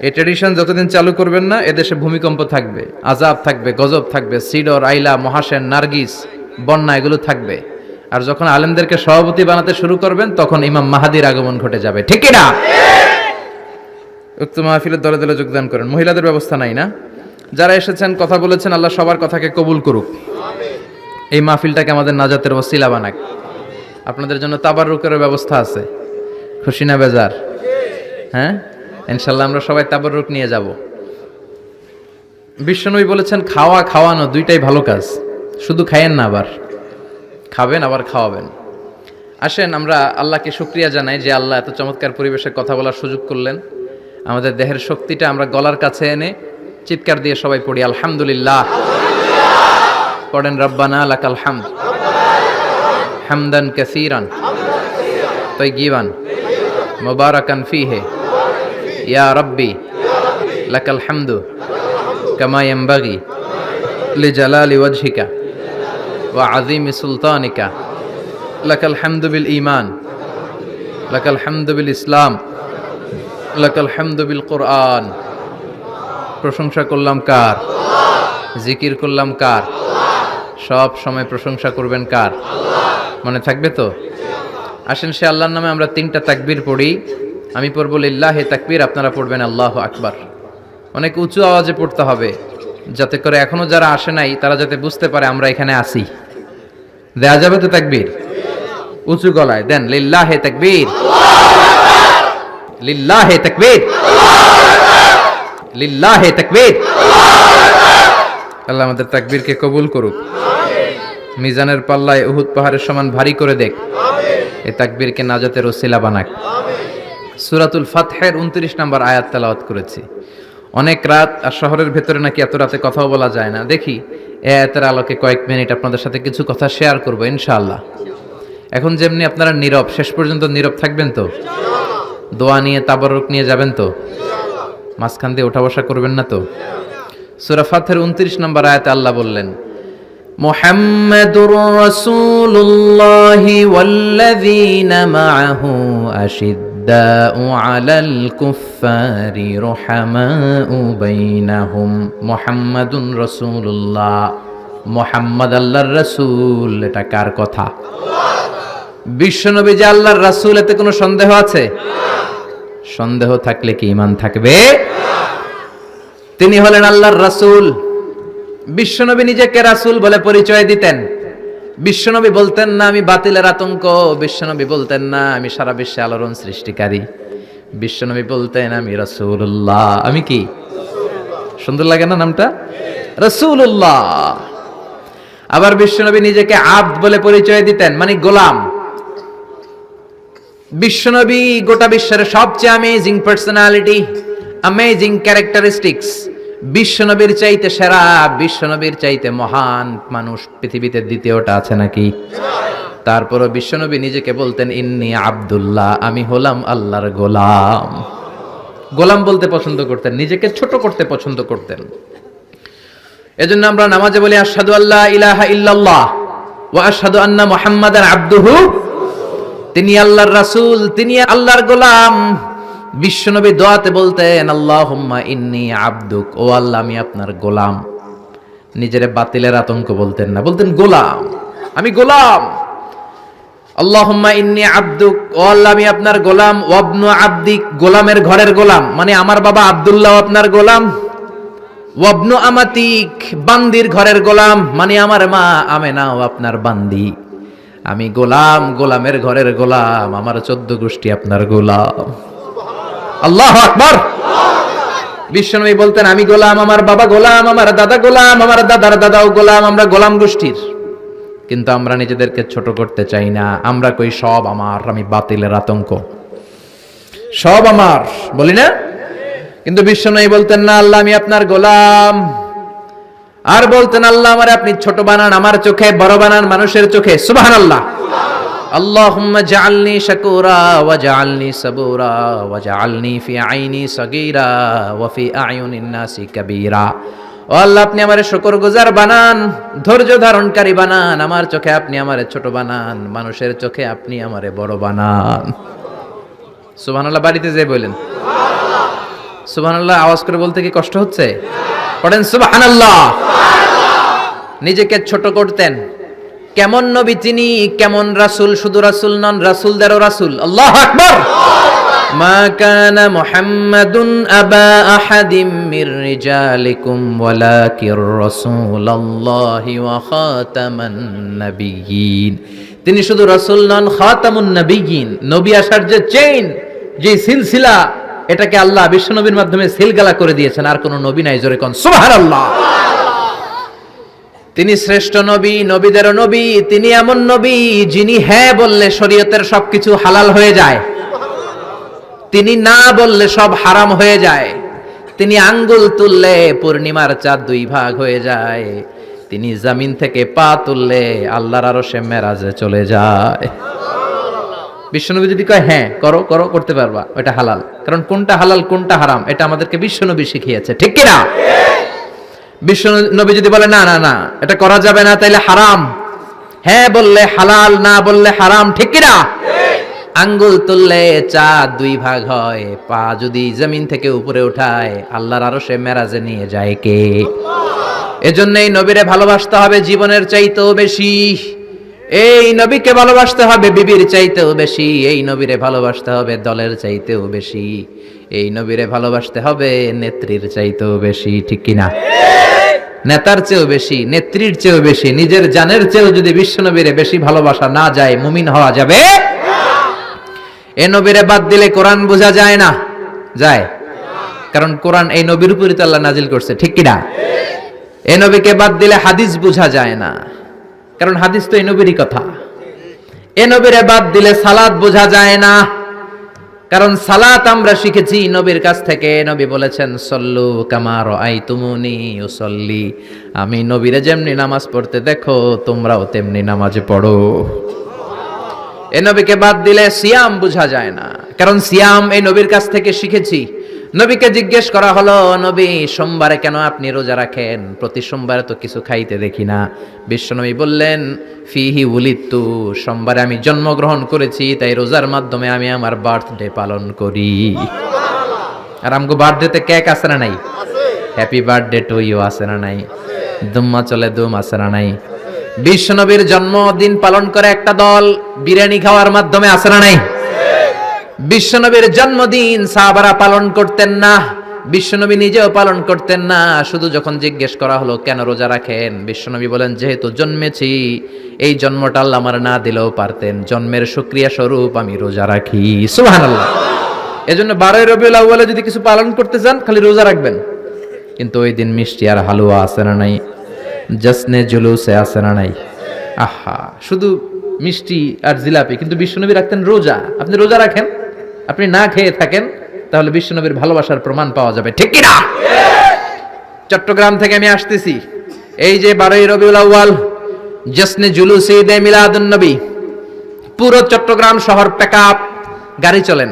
এই ট্রেডিশন যতদিন চালু করবেন না এদেশে ভূমিকম্প থাকবে, আজাব থাকবে, গজব থাকবে, সিডর, আইলা, মহাসেন, নার্গিস, বন্যা, এগুলো থাকবে। আর যখন আলেমদেরকে সভাপতি বানাতে শুরু করবেন, তখন ইমাম মাহাদির আগমন ঘটে যাবে। ঠিক না উক্ত মাহফিলের দলে দলে যোগদান করেন। মহিলাদের ব্যবস্থা নাই না? যারা এসেছেন, কথা বলেছেন, আল্লাহ সবার কথাকে কবুল করুক। এই মাহফিলটাকে আমাদের নাজাতের ওসিলা বানাক। আপনাদের জন্য তাবারুকের ব্যবস্থা আছে। খুশি না বেজার। হ্যাঁ? ইনশাল্লাহ আমরা সবাই তাবারুক নিয়ে যাব। বিশ্বনবী বলেছেন, খাওয়া, খাওয়ানো দুইটাই ভালো কাজ। শুধু খাইয়েন না আবার। খাবেন, আবার খাওয়াবেন। আসেন, আমরা আল্লাহকে শুক্রিয়া জানাই যে আল্লাহ এত চমৎকার পরিবেশে কথা বলার সুযোগ করলেন। আমাদের দেহের শক্তিটা আমরা গলার কাছে এনে চিৎকার দিয়ে সবাই পড়ি, আলহামদুলিল্লাহ। পড়েন, রব্বানা লাকাল হামদ। হামদান কাসীরান। তৈগিবান মুবারাকান ফিহে। ইয়া রব্বি, লাকাল হামদু কামা ইয়ানবাগি লিজালালি ওয়াজহিকা ওয়া আযীমি সুলতানিকা, লাকাল হামদু বিল ঈমান, লাকাল হামদু বিল ইসলাম, লাকাল হামদু বিল কোরআন। প্রশংসা করলাম কার? জিকির করলাম কার? সব সময় প্রশংসা করবেন কার? মনে থাকবে তো? আসেন সে আল্লাহর নামে আমরা তিনটা তাকবীর পড়ি। আমি পড়ব লিল্লাহে তাকবীর, আপনারা পড়বেন আল্লাহ আকবার। অনেক উঁচু আওয়াজে পড়তে হবে, যাতে করে এখনও যারা আসে নাই, তারা যাতে বুঝতে পারে আমরা এখানে আসি দেয়া যাবে তো তাকবীর? উঁচু গলায়, দেন, লিল্লাহে তাকবীর। লিল্লাহে তাকবীর। লিল্লাহে তাকবীর। আল্লাহ আমাদের তাকবীরকে কবুল করুক। মিজানের পাল্লায় উহুদ পাহাড়ের সমান ভারী করে দেখ। এ তাকবীরকে নাজাতের ওসিলা বানাক। সুরাতুল ফাতহের উনত্রিশ নম্বর আয়াত তেলাওয়াত করেছি। অনেক রাত আর শহরের ভেতরে নাকি এত রাতে কথাও বলা যায় না। দেখি, এ আয়াতের আলোকে কয়েক মিনিট আপনাদের সাথে কিছু কথা শেয়ার করব, ইনশাআল্লাহ। এখন যেমনি আপনারা নীরব, শেষ পর্যন্ত নীরব থাকবেন তো? দোয়া নিয়ে তাবারক নিয়ে যাবেন তো? মাঝখান দিয়ে ওঠা বসা করবেন না তো? সুরা ফাতের উনত্রিশ নম্বর আয়াতে আল্লাহ বললেন محمد رسول الله والذين معه أشداء على الكفار رحماء بينهم محمد رسول الله মোহাম্মদ আল্লাহর রাসূল এটা কার কথা বিশ্বনবী যে আল্লাহর রাসূল এতে কোনো সন্দেহ আছে সন্দেহ থাকলে কি ঈমান থাকবে তিনি হলেন আল্লাহর রাসূল বিশ্বনবী নিজেকে রাসুল বলে পরিচয় দিতেন। বিশ্বনবী বলতেন, না, আমি বাতিলের আতঙ্ক। বিশ্বনবী বলতেন, না, আমি সারা বিশ্বে আলোড়ন সৃষ্টিকারী। বিশ্বনবী বলতেন, আমি রাসূলুল্লাহ। আমি কি? সুন্দর লাগে না নামটা? রাসূলুল্লাহ। আবার বিশ্বনবী নিজেকে আব্দ বলে পরিচয় দিতেন মানে গোলাম। বিশ্বনবী গোটা বিশ্বের সবচেয়ে অ্যামেজিং পার্সোনালিটি অ্যামেজিং ক্যারেক্টারিস্টিক্স বিশ্বনবীর চাইতে সেরা, বিশ্বনবীর চাইতে মহান মানুষ পৃথিবীতে দ্বিতীয়টা আছে নাকি? তারপরও বিশ্বনবী নিজেকে বলতেন, ইন্নি আবদুল্লাহ, আমি হলাম আল্লাহর গোলাম। গোলাম বলতে পছন্দ করতেন, নিজেকে ছোট করতে পছন্দ করতেন। এজন্য আমরা নামাজে বলি, আশহাদু আল্লাহ ইলাহা ইল্লাল্লাহ ওয়া আশহাদু আন্না মুহাম্মাদান আবদুহু। তিনি আল্লাহর রাসূল, তিনি আল্লাহর গোলাম। বিশ্বনবী দোয়াতে বলতেন, আল্লাহুম্মা ইন্নী আবদুক। ও আল্লাহ, আমি আপনার গোলাম। নিজের বাতিলের আতঙ্ক বলতেন না। বলতেন, গোলাম, আমি গোলাম। আল্লাহুম্মা ইন্নী আব্দুক। ও আল্লাহ, আমি আপনার গোলাম। ওয়াবনু আব্দিক, গোলামের ঘরের গোলাম। মানে আমার বাবা আব্দুল্লাহ আপনার গোলাম। ওয়াবনু আমাতিক, বান্দির ঘরের গোলাম। মানে আমার মা আমেনাও আপনার বান্দি। আমি গোলাম, গোলামের ঘরের গোলাম। আমার চোদ্দ গোষ্ঠী আপনার গোলাম। আল্লাহ আকবর। বিশ্বনবী বলতেন, আমি গোলাম, আমার বাবা গোলাম, আমার দাদা গোলাম, আমার দাদার দাদাও গোলাম, আমরা গোলাম গোষ্ঠীর। কিন্তু আমরা নিজেদেরকে ছোট করতে চাই না। আমরা কই, সব আমার, আমি বাতিলের আতঙ্ক। সব আমার, বলি না? কিন্তু বিশ্বনবী বলতেন, না আল্লাহ, আমি আপনার গোলাম। আর বলতেন, আল্লাহ, আমার আপনি ছোট বানান, আমার চোখে বড় বানান মানুষের চোখে। সুবাহান আল্লাহ اللهم اجعلني شكورا واجعلني صبورا واجعلني في عيني صغيرا وفي اعين الناس كبيرا ও আল্লাহ আপনি আমারে শুকর গুজার বানান ধৈর্য ধারণকারী বানান আমার চোখে আপনি আমারে ছোট বানান মানুষের চোখে আপনি আমারে বড় বানান সুবহানাল্লাহ বাড়িতে যে বলেন সুবহানাল্লাহ আওয়াজ করে বলতে কি কষ্ট হচ্ছে পড়েন সুবহানাল্লাহ নিজেকে ছোট করতেন কেমন নবী তিনি? কেমন রাসুল? শুধু রাসুল নন, রাসুলদেরও রাসুল। আল্লাহ আকবর! মা কানা মুহাম্মাদুন আবা আহাদিম মির রিজালিকুম ওয়ালাকির রাসূলুল্লাহি ওয়া খাতামান নাবিয়িন তিনি শুধু রাসূল নন, খাতামুন নাবিয়িন নবী আসার যে চেইন যে সিলসিলা, এটাকে আল্লাহ বিশ্বনবীর মাধ্যমে সিলগালা করে দিয়েছেন। আর কোন নবী নাই জোরে কোন। সুবহানাল্লাহ সুবহানাল্লাহ! তিনি শ্রেষ্ঠ নবী, নবীদের নবী, তিনি এমন নবী যিনি হ্যাঁ বললে শরীয়তের সবকিছু হালাল হয়ে যায়। তিনি না বললে সব হারাম হয়ে যায়। তিনি আঙ্গুল তুললে পূর্ণিমার চাঁদ দুই ভাগ হয়ে যায়। তিনি জামিন থেকে পা তুললে আল্লাহর আরও সে মেরাজে চলে যায়। বিশ্বনবী যদি কয় হ্যাঁ করো করো, করতে পারবা, ওটা হালাল। কারণ কোনটা হালাল, কোনটা হারাম, এটা আমাদেরকে বিশ্বনবী শিখিয়েছে। ঠিক কিনা? বিশ্ব নবী যদি বলে, না না না, এটা করা যাবে না, তাইলে হারাম। হ্যাঁ বললে হালাল, না বললে হারাম, ঠিক কিনা? আঙ্গুল তুললে চাঁদ দুই ভাগ হয়, পা যদি জমিন থেকে উপরে উঠায়, আল্লাহর আরও সে মেরাজে নিয়ে যায় কে? এজন্য এই নবীরে ভালোবাসতে হবে জীবনের চাইতেও বেশি। এই নবীকে ভালোবাসতে হবে বিবির চাইতেও বেশি, এই নবীরে ভালোবাসতে হবে দলের চাইতেও বেশি। এই নবীরে ভালোবাসতে হবে, নেত্রীর চাইতেও বেশি, ঠিক কিনা? নেতার চেয়েও বেশি, নেত্রীর চেয়েও বেশি, নিজের জানের চেয়েও যদি বিশ্বনবীরে বেশি ভালোবাসা না যায়, মুমিন হওয়া যাবে? এ নবীরে বাদ দিলে কোরআন বোঝা যায় না। যায়। কারণ কোরআন এই নবীর উপরই তো আল্লাহ নাজিল করছে, ঠিক কিনা? এ নবীকে বাদ দিলে হাদিস বোঝা যায় না। কারণ হাদিস তো এই নবীরই কথা। এ নবীরে বাদ দিলে সালাদ বোঝা যায় না। কারণ সালাত আমরা শিখেছি নবীর কাছ থেকে। নবী বলেছেন, সল্লু কামার আই তুমুনি ও সল্লি আমি নবীরে যেমনি নামাজ পড়তে দেখো, তোমরাও তেমনি নামাজে পড়ো। এ নবীকে বাদ দিলে সিয়াম বোঝা যায় না। কারণ সিয়াম এই নবীর কাছ থেকে শিখেছি। নবীকে জিজ্ঞেস করা হলো, নবী, সোমবারে কেন আপনি রোজা রাখেন? প্রতি সোমবারে তো কিছু খাইতে দেখি না। বিশ্বনবী বললেন, ফিহি উলিত্তু, সোমবারে আমি জন্মগ্রহণ করেছি, তাই রোজার মাধ্যমে আমি আমার বার্থডে পালন করি। আর আমগো বার্থডেতে কেক আছে না নাই? হ্যাপি বার্থডে টু ইউ আছে না নাই? দুম্মা চলে, দুম আছে না নাই? বিশ্বনবীর জন্মদিন পালন করে একটা দল বিরিয়ানি খাওয়ার মাধ্যমে আছে না নাই? বিশ্বনবীর জন্মদিন সাহাবারা পালন করতেন না, বিশ্বনবী নিজেও পালন করতেন না। শুধু যখন জিজ্ঞেস করা হলো, কেন রোজা রাখেন? বিশ্বনবী বলেন, যেহেতু জন্মেছি, এই জন্মটা আল্লাহ আমার না দিলেও পারতেন। জন্মের সুক্রিয়া স্বরূপ আমি রোজা রাখি। সুবহানাল্লাহ। এজন্য বারোই রবিউল আউ্বালে যদি কিছু পালন করতে চান খালি রোজা রাখবেন। কিন্তু ওই দিন মিষ্টি আর হালুয়া আছে না নাই? জসনে জুলুসে আছে না নাই? আহা, শুধু মিষ্টি আর জিলাপি, কিন্তু বিশ্বনবী রাখতেন রোজা। আপনি রোজা রাখেন? আপনি না খেয়ে থাকেন, তাহলে বিশ্বনবীর ভালোবাসার প্রমাণ পাওয়া যাবে। ঠিক কিনা? চট্টগ্রাম থেকে আমি আসতেছি। এই যে বারোই রবিউল আউ্বাল জসনে জুলুসি দে মিলাদ নবী। পুরো চট্টগ্রাম শহর প্যাকআপ গাড়ি চলে না।